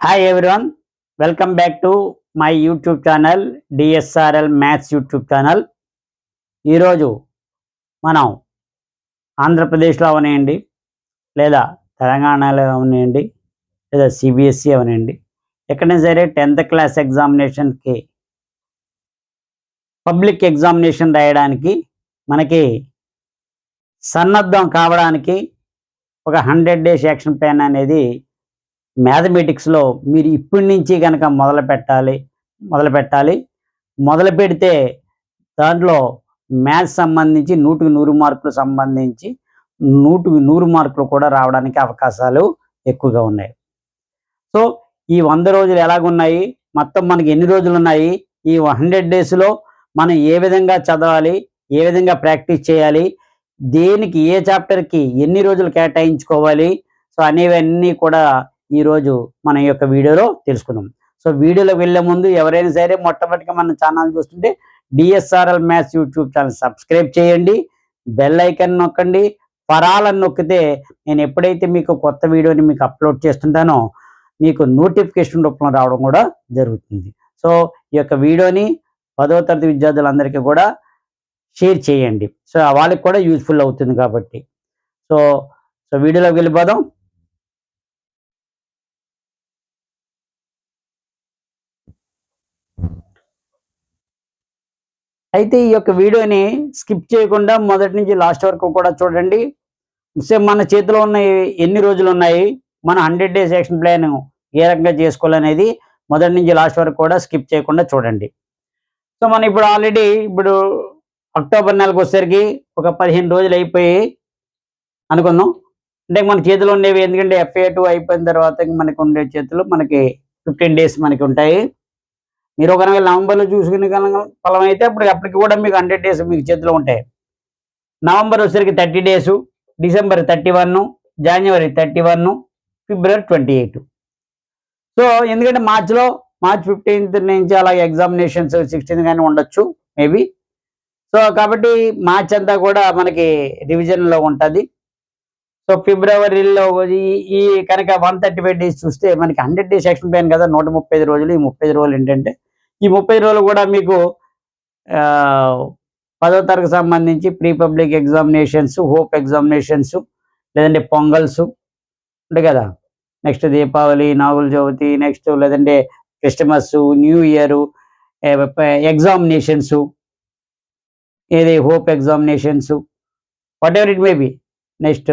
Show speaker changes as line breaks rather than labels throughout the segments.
Hi everyone welcome back to my YouTube channel DSRL maths YouTube channel ఈరోజు మనం ఆంధ్రప్రదేశ్లో అవనివ్వండి లేదా తెలంగాణలో అవనివ్వండి లేదా సిబిఎస్ఈ అవనివ్వండి ఎక్కడైనా సరే టెన్త్ క్లాస్ ఎగ్జామినేషన్కి పబ్లిక్ ఎగ్జామినేషన్ రాయడానికి మనకి సన్నద్ధం కావడానికి ఒక హండ్రెడ్ డేస్ యాక్షన్ ప్లాన్ అనేది మ్యాథమెటిక్స్లో మీరు ఇప్పటి నుంచి కనుక మొదలు పెట్టాలి మొదలు పెట్టాలి. మొదలు పెడితే దాంట్లో మ్యాథ్స్ సంబంధించి నూటికి నూరు మార్కులు సంబంధించి నూటికి నూరు మార్కులు కూడా రావడానికి అవకాశాలు ఎక్కువగా ఉన్నాయి. సో ఈ వంద రోజులు ఎలాగున్నాయి? మొత్తం మనకి ఎన్ని రోజులు ఉన్నాయి? ఈ హండ్రెడ్ డేస్లో మనం ఏ విధంగా చదవాలి? ఏ విధంగా ప్రాక్టీస్ చేయాలి? దేనికి ఏ చాప్టర్కి ఎన్ని రోజులు కేటాయించుకోవాలి? సో అనేవన్నీ కూడా ఈరోజు మన యొక్క వీడియోలో తెలుసుకుందాం. సో వీడియోలో వెళ్ళే ముందు ఎవరైనా సరే మొట్టమొదటిగా మన ఛానల్ చూస్తుంటే DSRL maths YouTube channel subscribe చేయండి బెల్ ఐకన్ నొక్కండి పరాలను నొక్కితే నేను ఎప్పుడైతే మీకు కొత్త వీడియోని మీకు అప్లోడ్ చేస్తుంటానో మీకు నోటిఫికేషన్ రూపంలో రావడం కూడా జరుగుతుంది. సో ఈ యొక్క వీడియోని పదో తరగతి విద్యార్థులందరికీ కూడా షేర్ చేయండి. సో వాళ్ళకి కూడా యూస్ఫుల్ అవుతుంది కాబట్టి. సో సో వీడియోలోకి వెళ్ళిపోదాం. అయితే ఈ యొక్క వీడియోని స్కిప్ చేయకుండా మొదటి నుంచి లాస్ట్ వరకు కూడా చూడండి. సేమ్ మన చేతిలో ఉన్న ఎన్ని రోజులు ఉన్నాయి? మన హండ్రెడ్ డేస్ యాక్షన్ ప్లాన్ ఏ రకంగా చేసుకోవాలనేది మొదటి నుంచి లాస్ట్ వరకు కూడా స్కిప్ చేయకుండా చూడండి. సో మనం ఇప్పుడు ఆల్రెడీ ఇప్పుడు అక్టోబర్ నెలకు వచ్చేసరికి ఒక పదిహేను రోజులు అయిపోయి అనుకుందాం. అంటే మన చేతిలో ఉండేవి ఎందుకంటే ఎఫ్ఏ టూ అయిపోయిన తర్వాత మనకు మనకి ఉండే చేతులు మనకి ఫిఫ్టీన్ డేస్ మనకి ఉంటాయి. మీరు ఒకవేళ నవంబర్లో చూసుకునే ఫలం అయితే అప్పుడు అప్పటికి కూడా మీకు హండ్రెడ్ డేస్ మీకు చేతిలో ఉంటాయి. నవంబర్ వచ్చేసరికి thirty days December thirty one January thirty one February twenty eight so ఎందుకంటే మార్చిలో మార్చ్ ఫిఫ్టీన్త్ నుంచి అలాగే ఎగ్జామినేషన్స్ సిక్స్టీన్త్ కానీ ఉండొచ్చు మేబీ సో కాబట్టి మార్చ్ అంతా కూడా మనకి రివిజన్లో ఉంటుంది. సో ఫిబ్రవరిలో ఈ- ఈ కనుక వన్ థర్టీ ఫైవ్ డేస్ చూస్తే మనకి హండ్రెడ్ డేస్ యాక్షన్ ప్లాన్ కదా నూట ముప్పై రోజులు ఈ ముప్పై రోజులు ఏంటంటే ఈ ముప్పై రోజులు కూడా మీకు పదో తరగతి సంబంధించి pre public examinations half examinations లేదంటే పొంగల్స్ ఉంటాయి కదా. నెక్స్ట్ దీపావళి నాగుల చవితి నెక్స్ట్ లేదంటే క్రిస్టమస్ న్యూ ఇయర్ ఎగ్జామినేషన్స్ ఏది half examinations whatever it may be next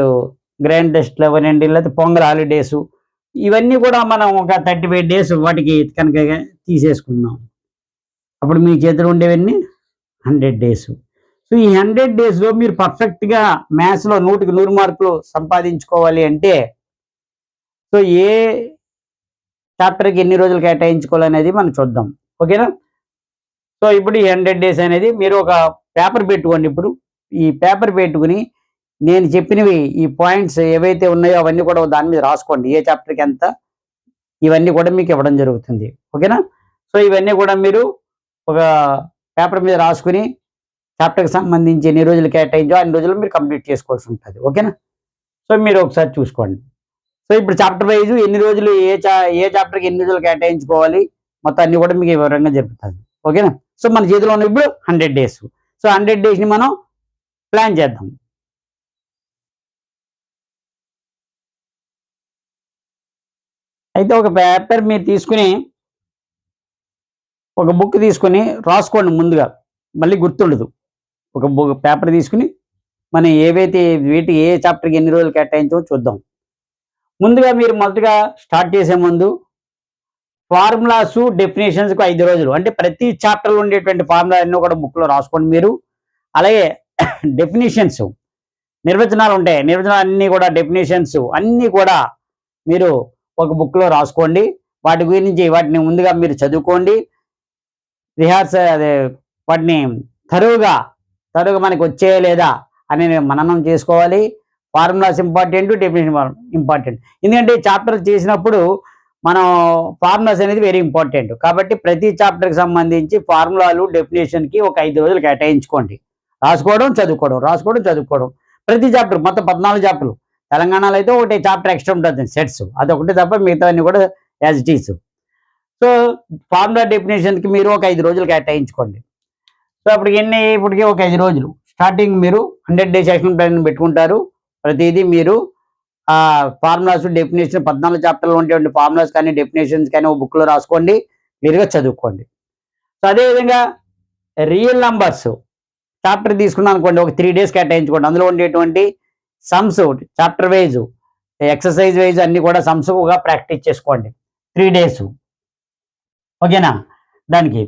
grand టెస్ట్లు అవనండి లేకపోతే పొంగల్ హాలిడేస్ ఇవన్నీ కూడా మనం ఒక థర్టీ ఫైవ్ డేస్ వాటికి కనుక తీసేసుకుందాం. అప్పుడు మీ చేతిలో ఉండేవన్నీ? హండ్రెడ్ డేస్ సో ఈ హండ్రెడ్ డేస్లో మీరు పర్ఫెక్ట్గా మ్యాథ్స్లో నూటికి నూరు మార్కులు సంపాదించుకోవాలి అంటే సో ఏ చాప్టర్కి ఎన్ని రోజులు కేటాయించుకోవాలనేది మనం చూద్దాం. ఓకేనా సో ఇప్పుడు ఈ హండ్రెడ్ డేస్ అనేది మీరు ఒక పేపర్ పెట్టుకోండి ఇప్పుడు. ఈ పేపర్ పెట్టుకుని నేను చెప్పినవి ఈ పాయింట్స్ ఏవైతే ఉన్నాయో అవన్నీ కూడా దాని మీద రాసుకోండి. ఏ చాప్టర్కి ఎంత? ఇవన్నీ కూడా మీకు ఇవ్వడం జరుగుతుంది. ఓకేనా సో ఇవన్నీ కూడా మీరు ఒక పేపర్ మీద రాసుకుని చాప్టర్కి సంబంధించి ఎన్ని రోజులు కేటాయించో అన్ని రోజులు మీరు కంప్లీట్ చేసుకోవాల్సి ఉంటుంది. ఓకేనా? సో మీరు ఒకసారి చూసుకోండి. సో ఇప్పుడు చాప్టర్ వైజ్ ఎన్ని రోజులు ఏ చా ఏ చాప్టర్కి ఎన్ని రోజులు కేటాయించుకోవాలి మొత్తం అన్ని కూడా మీకు వివరంగా జరుగుతుంది. ఓకేనా? సో మన చేతిలో ఉన్న ఇప్పుడు హండ్రెడ్ డేస్ సో హండ్రెడ్ డేస్ని మనం ప్లాన్ చేద్దాం. అయితే ఒక పేపర్ మీరు తీసుకుని ఒక బుక్ తీసుకొని రాసుకోండి ముందుగా. మళ్ళీ గుర్తుండదు. ఒక బుక్ పేపర్ తీసుకుని మనం ఏవైతే వీటి ఏ చాప్టర్కి ఎన్ని రోజులు కేటాయించో చూద్దాం. ముందుగా మీరు మొదటగా స్టార్ట్ చేసే ముందు ఫార్ములాస్ డెఫినేషన్స్కి ఐదు రోజులు. అంటే ప్రతి చాప్టర్లో ఉండేటువంటి ఫార్ములా అన్నీ కూడా బుక్లో రాసుకోండి మీరు. అలాగే డెఫినేషన్స్ నిర్వచనాలు ఉంటాయి. నిర్వచనాలు అన్నీ కూడా డెఫినేషన్స్ అన్నీ కూడా మీరు ఒక బుక్లో రాసుకోండి. వాటి గురించి వాటిని ముందుగా మీరు చదువుకోండి. రిహార్స్ అదే వాటిని తరువుగా తరువుగా మనకి వచ్చే లేదా అని మననం చేసుకోవాలి. Formulas important definition important. ఎందుకంటే చాప్టర్ చేసినప్పుడు మనం ఫార్ములాస్ అనేది వెరీ ఇంపార్టెంట్. కాబట్టి ప్రతి చాప్టర్కి సంబంధించి ఫార్ములాలు డెఫినేషన్కి ఒక ఐదు రోజులు కేటాయించుకోండి. రాసుకోవడం చదువుకోవడం రాసుకోవడం చదువుకోవడం. ప్రతి చాప్టర్ మొత్తం పద్నాలుగు చాప్టర్లు. తెలంగాణలో అయితే ఒకటి చాప్టర్ ఎక్స్ట్రా ఉంటుంది సెట్స్. అదొకటి తప్ప మిగతావన్నీ కూడా as it is so formula డెఫినేషన్కి మీరు ఒక ఐదు రోజులు కేటాయించుకోండి. సో అప్పుడు ఎన్ని ఇప్పటికి ఒక ఐదు రోజులు. స్టార్టింగ్ మీరు హండ్రెడ్ డేస్ యాక్షన్ ప్లాన్ పెట్టుకుంటారు. ప్రతిదీ మీరు ఫార్ములాస్ డెఫినేషన్ పద్నాలుగు చాప్టర్లు ఉండేటువంటి ఫార్ములాస్ కానీ డెఫినేషన్స్ కానీ ఒక బుక్లో రాసుకోండి. క్లియర్గా చదువుకోండి. సో అదేవిధంగా రియల్ నంబర్స్ చాప్టర్ తీసుకున్నాం అనుకోండి ఒక త్రీ డేస్ కేటాయించుకోండి. అందులో ఉండేటువంటి sums chapter wise exercise wise అన్ని కూడా సమ్స్గా ప్రాక్టీస్ చేసుకోండి. Three days. ఓకేనా? దానికి.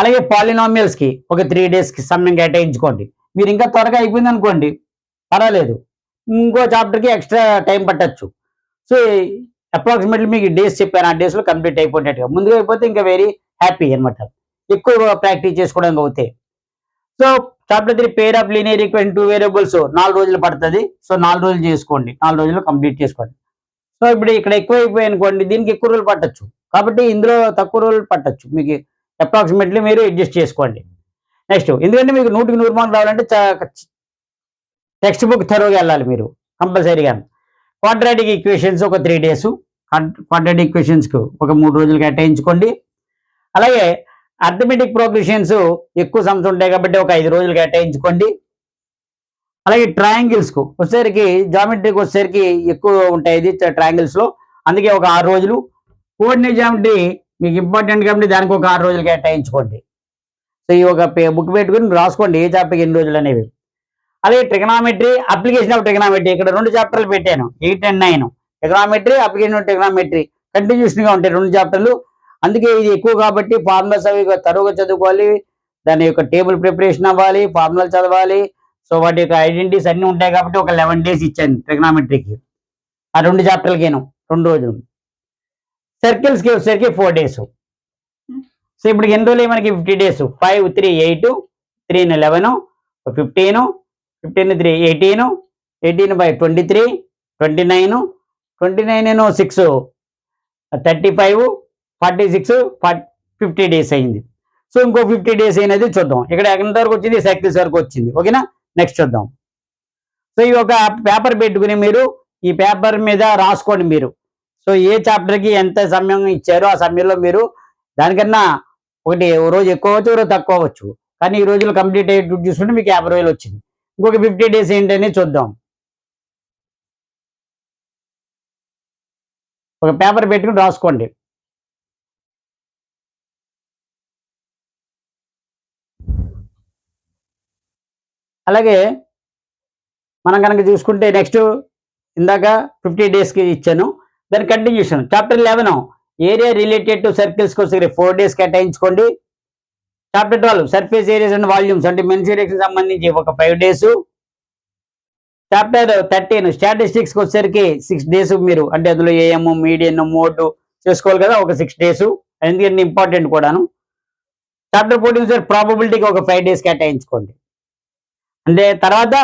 అలాగే పాలినామియల్స్కి ఒక త్రీ కి సమయం కేటాయించుకోండి. మీరు ఇంకా త్వరగా అయిపోయింది అనుకోండి పర్వాలేదు. ఇంకో చాప్టర్కి ఎక్స్ట్రా టైం పట్టచ్చు. సో అప్రాక్సిమేట్లీ మీకు డేస్ చెప్పాను ఆ డేస్లో కంప్లీట్ అయిపోయినట్టుగా. ముందుగా అయిపోతే ఇంకా వెరీ హ్యాపీ అనమాట ఎక్కువ ప్రాక్టీస్ చేసుకోవడానికి అవుతాయి so chapter three pair of linear equation two variables నాలుగు రోజులు పడుతుంది. సో నాలుగు రోజులు చేసుకోండి. నాలుగు రోజులు కంప్లీట్ చేసుకోండి. సో ఇప్పుడు ఇక్కడ ఎక్కువ అయిపోయి అనుకోండి దీనికి ఎక్కువ రోజులు పట్టచ్చు. కాబట్టి ఇందులో తక్కువ రోజులు పట్టచ్చు. మీకు అప్రాక్సిమేట్లీ మీరు అడ్జస్ట్ చేసుకోండి. నెక్స్ట్ ఎందుకంటే మీకు నూటికి నూరు మార్కులు రావాలంటే టెక్స్ట్ బుక్ త్వరగా వెళ్ళాలి మీరు కంపల్సరీగా క్వాడ్రాటిక్ ఈక్వేషన్స్ ఒక త్రీ డేస్ క్వాడ్రాటిక్ ఈక్వేషన్స్కు ఒక మూడు రోజులు కేటాయించుకోండి. అలాగే అర్థమెటిక్ ప్రోగ్రెషన్స్ ఎక్కువ సంస్థ ఉంటాయి కాబట్టి ఒక ఐదు రోజులు కేటాయించుకోండి. అలాగే ట్రయాంగిల్స్కు వచ్చేసరికి జామెట్రీకి వచ్చేసరికి ఎక్కువ ఉంటాయి ఇది ట్రయాంగిల్స్లో అందుకే ఒక ఆరు రోజులు కోఆర్డినేట్ జామెట్రీ మీకు ఇంపార్టెంట్ కాబట్టి దానికి ఒక ఆరు రోజులు కేటాయించుకోండి. సో ఈ ఒక బుక్ పెట్టుకుని రాసుకోండి ఏ చాప్టర్కి ఎన్ని రోజులు అనేవి. అలాగే ట్రిగనామెట్రీ అప్లికేషన్ ఆఫ్ ట్రిగనామెట్రీ ఇక్కడ రెండు చాప్టర్లు పెట్టాను eight and nine trigonometry application of trigonometry కంటిన్యూషన్గా ఉంటాయి రెండు చాప్టర్లు అందుకే ఇది ఎక్కువ కాబట్టి ఫార్ములాస్ అవి తరువుగా చదువుకోవాలి. దాని యొక్క టేబుల్ ప్రిపరేషన్ అవ్వాలి ఫార్ములాలు చదవాలి. సో వాటి యొక్క ఐడెంటిటీస్ అన్నీ ఉంటాయి కాబట్టి ఒక లెవెన్ డేస్ ఇచ్చాను ట్రిగనామెట్రీకి ఆ రెండు చాప్టర్లకేను రెండు రోజులు. సర్కిల్స్కి వచ్చేసరికి ఫోర్ డేస్ సో ఇప్పుడు ఎన్ని రోజులు మనకి fifty days five three eight three eleven fifteen fifteen three eighteen eighteen by twenty three twenty nine twenty nine six thirty five forty six fifty days అయింది సో ఇంకో ఫిఫ్టీ డేస్ అయినది చూద్దాం. ఇక్కడ ఎంత వరకు వచ్చింది? సర్కిల్స్ వరకు వచ్చింది. ఓకేనా నెక్స్ట్ చూద్దాం. సో ఈ ఒక పేపర్ పెట్టుకుని మీరు ఈ పేపర్ మీద రాసుకోండి మీరు. సో ఏ చాప్టర్కి ఎంత సమయం ఇచ్చారో ఆ సమయంలో మీరు దానికన్నా ఒకటి ఓ రోజు ఎక్కువ అవ్వచ్చు ఓ రోజు తక్కువ అవ్వచ్చు. కానీ ఈ రోజులు కంప్లీట్ అయ్యేట్టు చూసుకుంటే మీకు యాభై రోజులు వచ్చింది. ఇంకొక ఫిఫ్టీ డేస్ ఏంటని చూద్దాం. ఒక పేపర్ పెట్టుకుని రాసుకోండి. అలాగే మనం కనుక చూసుకుంటే నెక్స్ట్ ఇందాక ఫిఫ్టీ డేస్కి ఇచ్చాను. దాని continuation chapter eleven area related to సర్కిల్స్కి కోసం four days కేటాయించుకోండి. Chapter twelve surface areas and volumes అంటే మెన్సూరేషన్ సంబంధించి ఒక ఫైవ్ డేస్ చాప్టర్ థర్టీన్ స్టాటిస్టిక్స్కి వచ్చేసరికి సిక్స్ డేస్ మీరు అంటే అందులో ఏఎం మీడియన్ మోడ్ చేసుకోవాలి కదా ఒక సిక్స్ డేస్ ఎందుకంటే ఇంపార్టెంట్ కూడాను. చాప్టర్ ఫోర్టీన్ సార్ ప్రాబబిలిటీకి ఒక ఫైవ్ డేస్ కేటాయించుకోండి. అంటే తర్వాత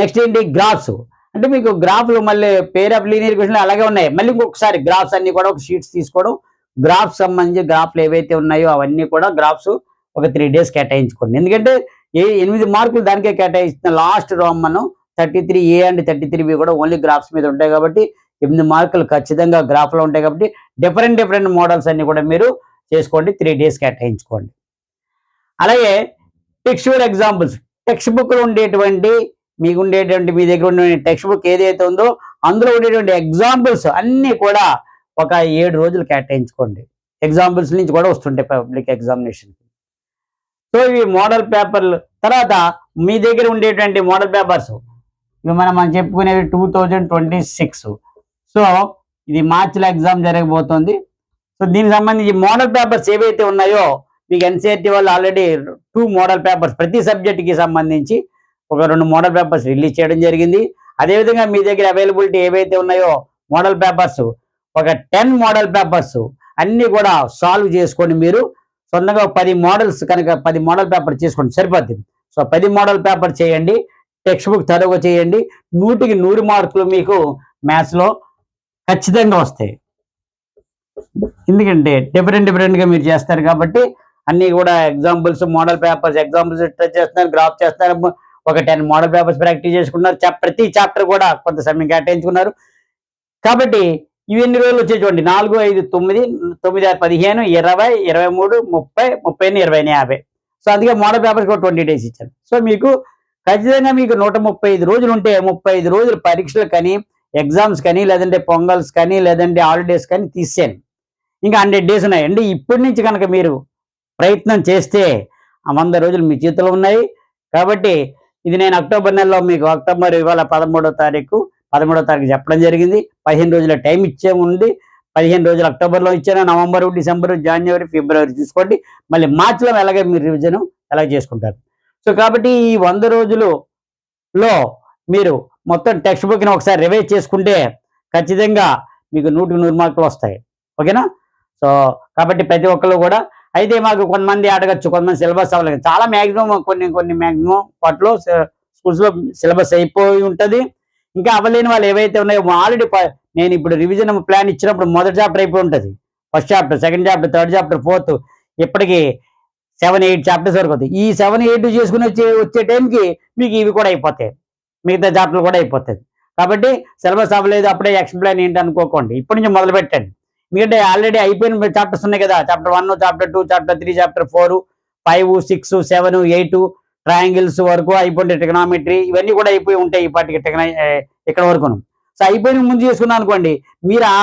నెక్స్ట్ ఏంటి? గ్రాఫ్స్ అంటే మీకు గ్రాఫ్లు మళ్ళీ పేర్ ఆఫ్ లీనియర్ క్వశ్చన్ అలాగే ఉన్నాయి. మళ్ళీ ఇంకొకసారి గ్రాఫ్స్ అన్ని కూడా ఒక షీట్స్ తీసుకోవడం. గ్రాఫ్స్ సంబంధించి గ్రాఫ్లు ఏవైతే ఉన్నాయో అవన్నీ కూడా గ్రాఫ్స్ ఒక త్రీ డేస్ కేటాయించుకోండి. ఎందుకంటే ఏ ఎనిమిది మార్కులు దానికే కేటాయిస్తున్న లాస్ట్ రోమ్ మనం thirty three A and thirty three B కూడా ఓన్లీ గ్రాఫ్స్ మీద ఉంటాయి కాబట్టి ఎనిమిది మార్కులు ఖచ్చితంగా గ్రాఫ్లో ఉంటాయి కాబట్టి డిఫరెంట్ డిఫరెంట్ మోడల్స్ అన్ని కూడా మీరు చేసుకోండి త్రీ డేస్ కేటాయించుకోండి. అలాగే టెక్స్చువల్ ఎగ్జాంపుల్స్ టెక్స్ట్ బుక్లో ఉండేటువంటి మీకు ఉండేటువంటి మీ దగ్గర ఉండే టెక్స్ట్ బుక్ ఏదైతే ఉందో అందులో ఉండేటువంటి ఎగ్జాంపుల్స్ అన్నీ కూడా ఒక ఏడు రోజులు కేటాయించుకోండి. ఎగ్జాంపుల్స్ నుంచి కూడా వస్తుంటాయి పబ్లిక్ ఎగ్జామినేషన్ సో ఇవి మోడల్ పేపర్లు తర్వాత మీ దగ్గర ఉండేటువంటి మోడల్ పేపర్స్ ఇవి మనం మనం చెప్పుకునేవి two thousand twenty six so ఇది మార్చిలో ఎగ్జామ్ జరగబోతోంది. సో దీనికి సంబంధించి మోడల్ పేపర్స్ ఏవైతే ఉన్నాయో మీకు ఎన్సీఆర్టీ వాళ్ళు ఆల్రెడీ టూ మోడల్ పేపర్స్ ప్రతి సబ్జెక్ట్కి సంబంధించి ఒక రెండు మోడల్ పేపర్స్ రిలీజ్ చేయడం జరిగింది. అదేవిధంగా మీ దగ్గర అవైలబిలిటీ ఏవైతే ఉన్నాయో మోడల్ పేపర్స్ ఒక టెన్ మోడల్ పేపర్స్ అన్నీ కూడా సాల్వ్ చేసుకొని మీరు సొంతంగా పది మోడల్స్ కనుక పది మోడల్ పేపర్ చేసుకోండి సరిపోద్ది సో పది మోడల్ పేపర్ చేయండి. టెక్స్ట్ బుక్ తరువుగా చేయండి. నూటికి నూరు మార్కులు మీకు మ్యాథ్స్లో ఖచ్చితంగా వస్తాయి. ఎందుకంటే డిఫరెంట్ డిఫరెంట్గా మీరు చేస్తారు కాబట్టి అన్నీ కూడా ఎగ్జాంపుల్స్ మోడల్ పేపర్స్ ఎగ్జాంపుల్స్ చేస్తున్నారు గ్రాఫ్ చేస్తున్నారు ఒక టెన్ మోడల్ పేపర్స్ ప్రాక్టీస్ చేసుకున్నారు ప్రతి చాప్టర్ కూడా కొంత సమయం కేటాయించుకున్నారు. కాబట్టి ఇవి ఎన్ని రోజులు వచ్చాయి చూడండి. నాలుగు ఐదు తొమ్మిది తొమ్మిది ఆరు పదిహేను ఇరవై ఇరవై మూడు ముప్పై ముప్పై ఎనిమిది, ఇరవై యాభై. సో అందుకే మోడల్ పేపర్స్ కూడా ట్వంటీ డేస్ ఇచ్చారు. సో మీకు ఖచ్చితంగా మీకు నూట ముప్పై ఐదు రోజులు ఉంటే ముప్పై ఐదు రోజులు పరీక్షలు కానీ ఎగ్జామ్స్ కానీ లేదంటే పొంగల్స్ కానీ లేదంటే హాలిడేస్ కానీ తీసేయండి. ఇంకా హండ్రెడ్ డేస్ ఉన్నాయి అండి ఇప్పటి నుంచి కనుక మీరు ప్రయత్నం చేస్తే ఆ వంద రోజులు మీ చేతిలో ఉన్నాయి. కాబట్టి ఇది నేను అక్టోబర్ నెలలో మీకు అక్టోబర్ ఇవాళ పదమూడో తారీఖు పదమూడో తారీఖు చెప్పడం జరిగింది. పదిహేను రోజుల టైం ఇచ్చే ఉంది పదిహేను రోజులు అక్టోబర్లో ఇచ్చాను. నవంబర్ డిసెంబర్ జనవరి ఫిబ్రవరి చూసుకోండి. మళ్ళీ మార్చిలో ఎలాగే మీరు రివిజన్ ఎలా చేసుకుంటారు. సో కాబట్టి ఈ వంద రోజులులో మీరు మొత్తం టెక్స్ట్ బుక్ని ఒకసారి రివైజ్ చేసుకుంటే ఖచ్చితంగా మీకు నూటికి నూరు మార్కులు వస్తాయి. ఓకేనా? సో కాబట్టి ప్రతి ఒక్కరు కూడా అయితే మాకు కొంతమంది అడగచ్చు కొంతమంది సిలబస్ అవ్వలేదు. చాలా మ్యాక్సిమం కొన్ని కొన్ని మ్యాక్సిమం వాటిలో స్కూల్స్లో సిలబస్ అయిపోయి ఉంటుంది. ఇంకా అవ్వలేని వాళ్ళు ఏవైతే ఉన్నాయో ఆల్రెడీ నేను ఇప్పుడు రివిజన్ ప్లాన్ ఇచ్చినప్పుడు మొదటి చాప్టర్ అయిపోయి ఉంటుంది. First chapter second chapter third chapter fourth ఇప్పటికీ సెవెన్ ఎయిట్ చాప్టర్స్ వరకు అవుతాయి. ఈ సెవెన్ ఎయిట్ చేసుకుని వచ్చే వచ్చే టైంకి మీకు ఇవి కూడా అయిపోతాయి. మిగతా చాప్టర్లు కూడా అయిపోతాయి. కాబట్టి సిలబస్ అవ్వలేదు అప్పుడే ఎక్స్ప్లెయిన్ ఏంటి అనుకోకండి. ఇప్పటి నుంచి మొదలు పెట్టండి ఎందుకంటే ఆల్రెడీ అయిపోయిన చాప్టర్స్ ఉన్నాయి కదా. Chapter one chapter two chapter three chapter four five six seven eight triangles వరకు అయిపోయింది టెక్నామెట్రీ ఇవన్నీ కూడా అయిపోయి ఉంటాయి ఇప్పటికి టెక్నా ఇక్కడ వరకును. సో అయిపోయిన ముందు చేసుకున్నాను అనుకోండి మీరు ఆ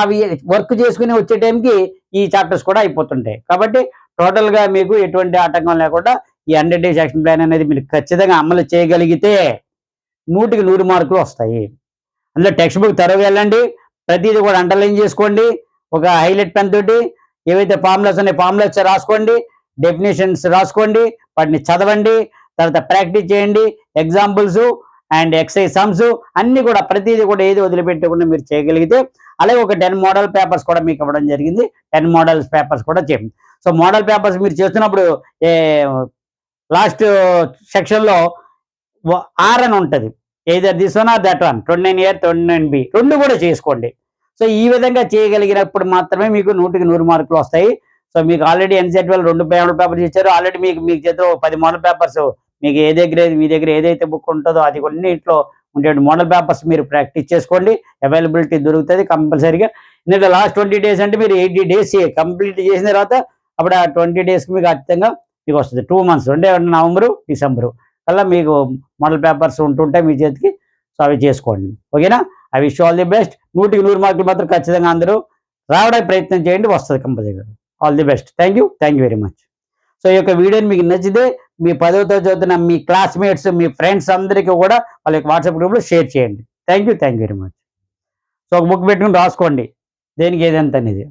వర్క్ చేసుకుని వచ్చే టైంకి ఈ చాప్టర్స్ కూడా అయిపోతుంటాయి. కాబట్టి టోటల్గా మీకు ఎటువంటి ఆటంకం లేకుండా ఈ హండ్రెడ్ డేస్ యాక్షన్ ప్లాన్ అనేది మీరు ఖచ్చితంగా అమలు చేయగలిగితే నూటికి నూరు మార్కులు వస్తాయి. అందులో టెక్స్ట్ బుక్ తరవ వెళ్ళండి ప్రతిదీ కూడా అండర్లైన్ చేసుకోండి ఒక హైలైట్ పెన్ తోటి ఏవైతే ఫార్ములాస్ ఉన్నాయి ఫార్ములాస్ రాసుకోండి డెఫినేషన్స్ రాసుకోండి వాటిని చదవండి తర్వాత ప్రాక్టీస్ చేయండి ఎగ్జాంపుల్స్ అండ్ ఎక్సైజ్ సమ్స్ అన్ని కూడా ప్రతిదీ కూడా ఏది వదిలిపెట్టకుండా మీరు చేయగలిగితే అలాగే ఒక టెన్ మోడల్ పేపర్స్ కూడా మీకు ఇవ్వడం జరిగింది. టెన్ మోడల్స్ పేపర్స్ కూడా చేయండి. సో మోడల్ పేపర్స్ మీరు చేస్తున్నప్పుడు లాస్ట్ సెక్షన్లో ఆర్ అని ఉంటుంది. Either this one or that one twenty nine year twenty nine B రెండు కూడా చేసుకోండి. సో ఈ విధంగా చేయగలిగినప్పుడు మాత్రమే మీకు నూటికి నూరు మార్కులు వస్తాయి. సో మీకు ఆల్రెడీ ఎన్సెట్ వాళ్ళు రెండు మోడల్ పేపర్స్ ఇచ్చారు. ఆల్రెడీ మీకు మీకు చేతిలో పది మోడల్ పేపర్స్ మీకు ఏ దగ్గర మీ దగ్గర ఏదైతే బుక్ ఉంటుందో అది కొన్ని ఇంట్లో ఉండే మోడల్ పేపర్స్ మీరు ప్రాక్టీస్ చేసుకోండి. అవైలబిలిటీ దొరుకుతుంది కంపల్సరీగా. ఎందుకంటే లాస్ట్ ట్వంటీ డేస్ అంటే మీరు ఎయిటీ డేస్ కంప్లీట్ చేసిన తర్వాత అప్పుడు ఆ ట్వంటీ డేస్కి మీకు ఖచ్చితంగా మీకు వస్తుంది. టూ మంత్స్ రెండే నవంబరు డిసెంబరు అలా మీకు మోడల్ పేపర్స్ ఉంటుంటాయి మీ చేతికి. సో అవి చేసుకోండి. ఓకేనా? I wish all the best నూటికి నూరు మార్కులు మాత్రం ఖచ్చితంగా అందరూ రావడానికి ప్రయత్నం చేయండి వస్తుంది కంపల్సరీగా all the best thank you thank you very much so ఈ యొక్క వీడియోని మీకు నచ్చితే మీ పదవ తరగతి చదువుతున్న మీ క్లాస్మేట్స్ మీ ఫ్రెండ్స్ అందరికీ కూడా వాళ్ళ యొక్క వాట్సాప్ గ్రూప్లో షేర్ చేయండి. Thank you thank you very much so ఒక బుక్ పెట్టుకుని రాసుకోండి. దేనికి ఏదంత అనేది.